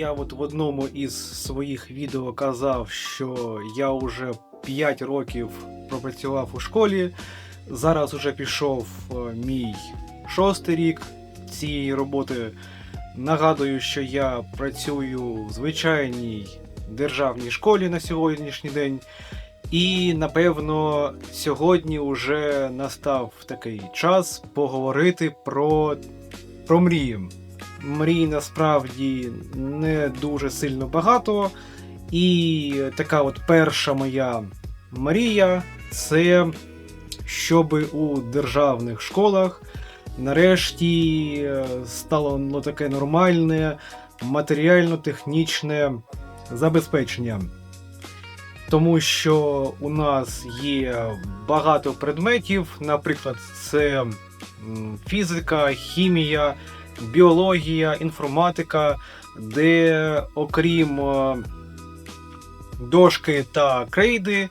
я от в одному із своїх відео казав, що я вже 5 років пропрацював у школі. Зараз уже пішов е, мій шостий рік цієї роботи. Нагадую, що я працюю в звичайній державній школі на сьогоднішній день. І напевно сьогодні вже настав такий час поговорити про, про мрії. Мрій насправді не дуже сильно багато. І така от перша моя мрія це щоб у державних школах нарешті е, стало ну, таке нормальне матеріально-технічне забезпечення. Тому що у нас є багато предметів, наприклад, це фізика, хімія, біологія, інформатика, де окрім е, дошки та крейди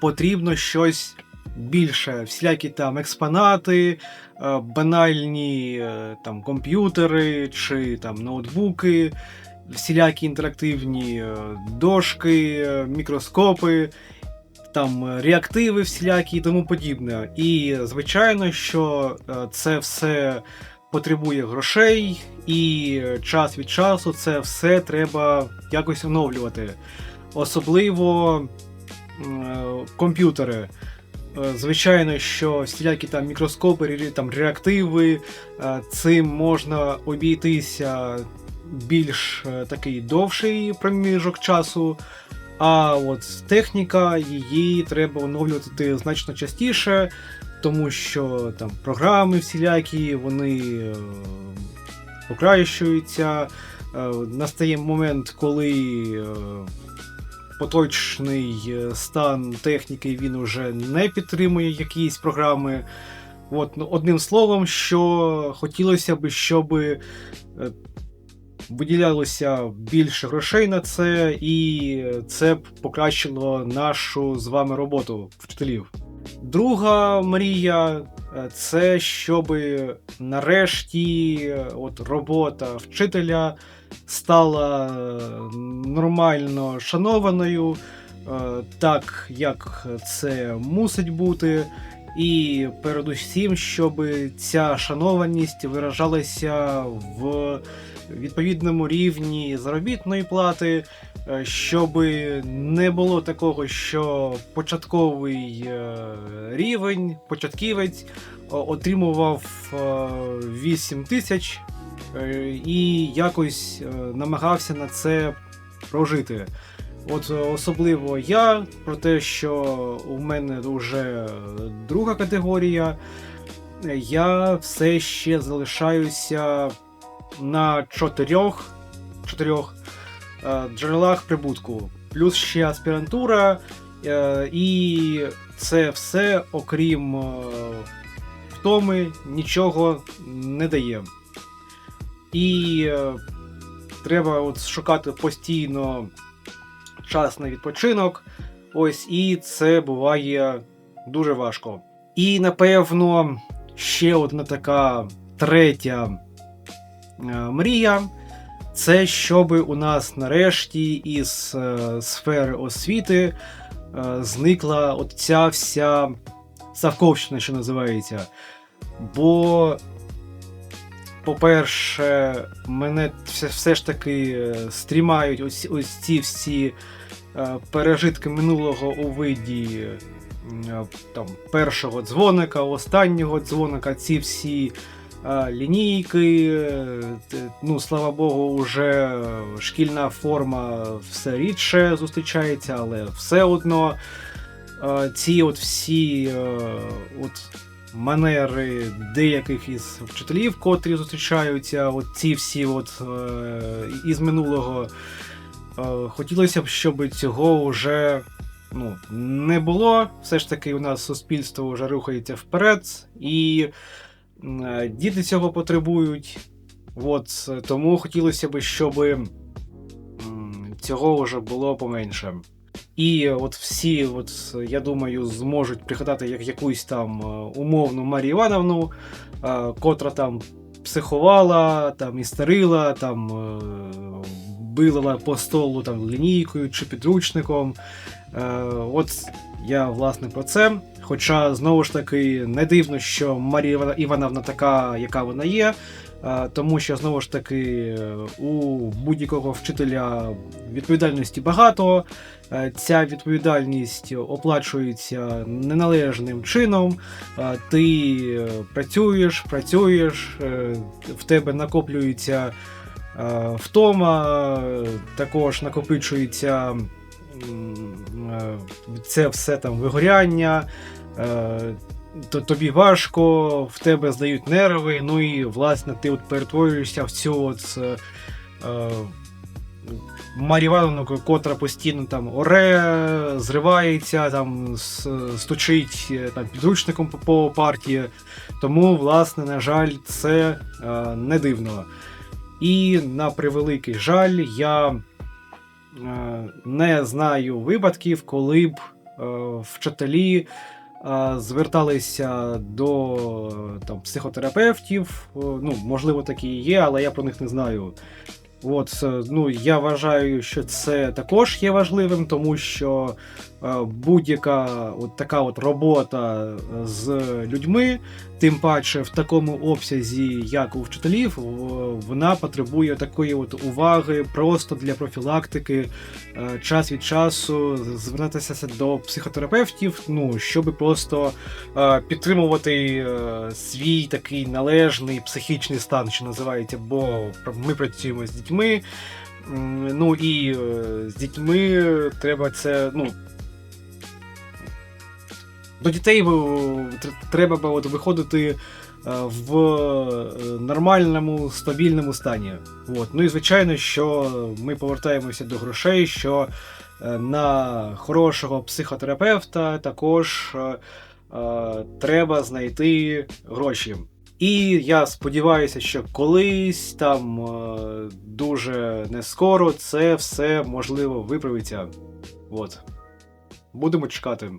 потрібно щось більше. Всілякі там експонати, е, банальні е, там комп'ютери чи там ноутбуки, всілякі інтерактивні дошки, мікроскопи. Там реактиви всілякі і тому подібне. І звичайно, що це все потребує грошей, і час від часу це все треба якось оновлювати. Особливо е, комп'ютери. Е, Звичайно, що всілякі там мікроскопи, там реактиви, е, цим можна обійтися більш е, такий довший проміжок часу. А от техніка її треба оновлювати значно частіше, тому що там програми всілякі, вони е, покращуються. Е, Настає момент, коли е, поточний е, стан техніки він уже не підтримує якісь програми. От, ну, одним словом, що хотілося б, щоб е, виділялося більше грошей на це, і це б покращило нашу з вами роботу вчителів. Друга мрія е, це щоб нарешті е, от робота вчителя стала е, нормально шанованою, так як це мусить бути. І передусім, щоб ця шанованість виражалася в відповідному рівні заробітної плати, е, щоб не було такого, що початковий е, рівень, початківець отримував е, 8 тисяч і якось намагався на це прожити. От е, особливо я про те, що у мене вже друга категорія, я все ще залишаюся на чотирьох, чотирьох е, джерелах прибутку. Плюс ще аспірантура, е, і це все, окрім втоми, нічого не дає. І треба от шукати постійно час на відпочинок. Ось, і це буває дуже важко. І напевно ще одна така третя е, мрія. Це щоб у нас нарешті із е, сфери освіти е, зникла от ця вся Савковщина, що називається. Бо, по-перше, мене все, все ж таки е, стрімають ось, ось ці всі е, пережитки минулого у виді е, там, першого дзвоника, останнього дзвоника, ці всі лінійки. Ну, слава Богу, вже шкільна форма все рідше зустрічається, але все одно ці от всі от манери деяких із вчителів, котрі зустрічаються, от ці всі от е, із минулого. Е, Хотілося б, щоб цього вже ну, не було. Все ж таки, у нас суспільство вже рухається вперед, і е, діти цього потребують. От, е, тому хотілося б, щоб цього вже було поменше. І от всі, от, я думаю, зможуть пригадати як якусь там е, умовну Марію Івановну, е, котра там психувала, там істерила, там е, била по столу там лінійкою чи підручником. От я власне про це. Хоча знову ж таки не дивно, що Марія Івановна така, яка вона є. Е, Тому що знову ж таки у будь-якого вчителя відповідальності багато. Е, Ця відповідальність оплачується неналежним чином. Е, Ти працюєш, працюєш, в тебе накоплюється втома, також накопичується це все там вигоряння. То тобі важко, в тебе здають нерви, ну і власне ти от перетворюєшся в цю от е, е, Івановну, котра постійно там оре, зривається, там стучить е, там, підручником по, партії. Тому, власне, на жаль, це е, не дивно. І на превеликий жаль, я е, не знаю випадків, коли б е, вчителі зверталися до там, психотерапевтів. Е, Ну, можливо, такі і є, але я про них не знаю. От, е, ну, я вважаю, що це також є важливим, тому що будь-яка от така от робота е, з людьми, тим паче в такому обсязі, як у вчителів, вона потребує такої от уваги просто для профілактики, е, час від часу звертатися до психотерапевтів, ну, щоб просто е, підтримувати е, свій такий належний психічний стан, що називається, бо ми працюємо з дітьми. Ну і е, з дітьми треба це, ну. До дітей е, треба от виходити е, в е, нормальному, стабільному стані. От. Ну і звичайно, що ми повертаємося до грошей, що на хорошого психотерапевта також треба знайти гроші. І я сподіваюся, що колись там дуже не скоро це все можливо виправиться. От. Будемо чекати.